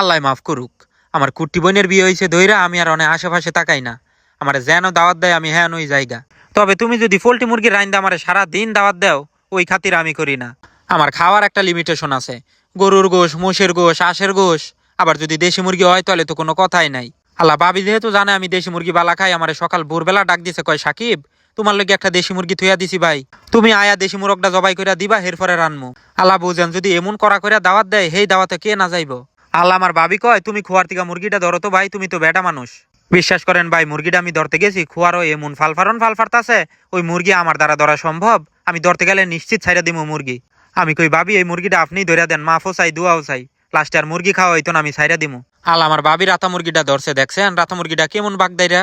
আল্লাহ মাফ করুক। আমার কুট্টি বোনের বিয়ে হয়েছে দইরা আমি আর অনেক আশেপাশে তাকাই না। আমার যেন দাওয়াত দেয় আমি হ্যাঁ ওই জায়গা। তবে তুমি যদি পোল্ট্রি মুরগির রাইন্দা আমার সারা দিন দাওয়াত দাও, ওই খাতির আমি করি না। আমার খাওয়ার একটা লিমিটেশন আছে। গরুর গোশ, মোষের গোশ, আশের গোশ। আবার যদি দেশি মুরগি হয় তাহলে তো কোনো কথাই নাই। আল্লাহ বাবি যেহেতু জানে আমি দেশি মুরগি বালা খাই, আমার সকাল ভোরবেলা ডাক দিছে, কয়, সাকিব, তোমার লগে একটা দেশি মুরগি থুয়া দিছি ভাই। তুমি আয়া দেশি মুরগটা জবাই কইরা দিবা, হেরফরে রানমু। আল্লাহ বুঝেন, যদি এমন করা কইরা দাওয়াত দেয় হেই দাওয়াতে কে না যাইব? আল্লাহ আমার ভাবি কয়, তুমি খোয়ার থেকে মুরগিটা ধরো তো ভাই, তুমি তো বেটা মানুষ। বিশ্বাস করেন ভাই, মুরগিটা আমি ধরতে গেছি, খোয়ারও এমন ফালফারন ফালফারতাছে, ওই মুরগি আমার দ্বারা ধরা সম্ভব, আমি ধরতে গেলে নিশ্চিত ছাইরা দিমু মুরগি। আমি কই, ভাবি, এই মুরগিটা আপনি ধরে দেন, মাফও চাই, দুয়াও চাই। লাস্টে আর মুরগি খাওয়া হইতো না, আমি ছাইরা দিমু। আল আমার বাবি রাতা মুরগিটা ধরছে, দেখছেন? রাতা মুরগিটা কেমন বাগদাইরা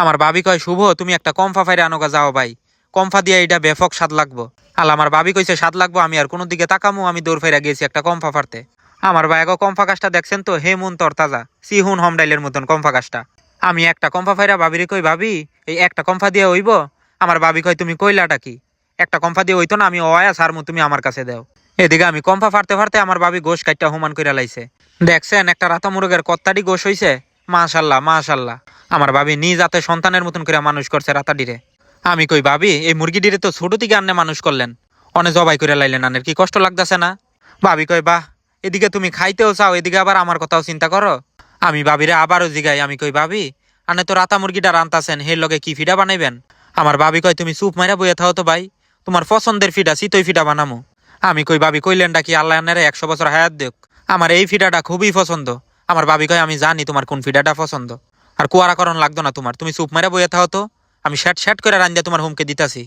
আমার বাবি কয়, শুভ, তুমি একটা কমফা ফাইরে আনোগা যাও ভাই। কমফা দিয়ে এটা ব্যাপক স্বাদ লাগবো। আল আমার বাবি কইছে, স্বাদ লাগবো, আমি আর কোনো দিকে তাকামু, আমি দৌড় ফাইরা গেছি একটা কমফা ফারতে। আমার ভাইগো কমফা গাছটা দেখছেন তো, হে মুন তর তাজা। সিহুন হমডাইলের মতন কমফা গাছটা আমি একটা কমফা ফাইরা ভাবিরে কই ভাবি, এই একটা কমফা দিয়ে হইব? আমার ভাবি কয়, তুমি কইলাটা কি? একটা কমফা দিয়ে হইতো না, আমি অয়া সারমু, তুমি আমার কাছে দেও। এদিকে আমি কমফা ফারতে ফাড়তে আমার ভাবি গোশ কাইটটা হুমান কইরা লাইছে। দেখছেন, একটা রাতা মুরগের কত্তাডি গোশ হইছে? মাশাল্লাহ মাশাল্লাহ। আমার ভাবি নিজ হাতে সন্তানের মতন করে মানুষ করছে রাতাডিরে আমি কই ভাবি এই মুরগিটিরে তো ছোট থেকে আন্নে মানুষ করলেন। অনেক জবাই করে লাইলেন আনের কি কষ্ট লাগতেছে না? ভাবি কই বাহ এদিকে তুমি খাইতেও চাও, এদিকে আবার আমার কথাও চিন্তা করো। আমি ভাবিরে আবারও জিগাই, আমি কই ভাবি, আনে তো রাতা মুরগিটা রান্তাছেন হে লগে কি ফিডা বানাইবেন? আমার ভাবি কয়, তুমি চুপ মাইরা বইয়া থাও তো ভাই, তোমার পছন্দের ফিডা, চিতই ফিডা বানামু। আমি কই, ভাবি কইলেন কি আল্লাহ আন্নারে একশো বছর হায়াত দেখ আমার এই ফিডাটা খুবই পছন্দ। আমার ভাবি কয়, আমি জানি তোমার কোন ফিডাটা পছন্দ। আর কুয়ারা করণ লাগতো না তোমার, তুমি চুপ মারা বইয়া থাও তো। আমি শ্যাট শ্যাট করে রান্দিয়া তোমার হুমকে দিতাছি।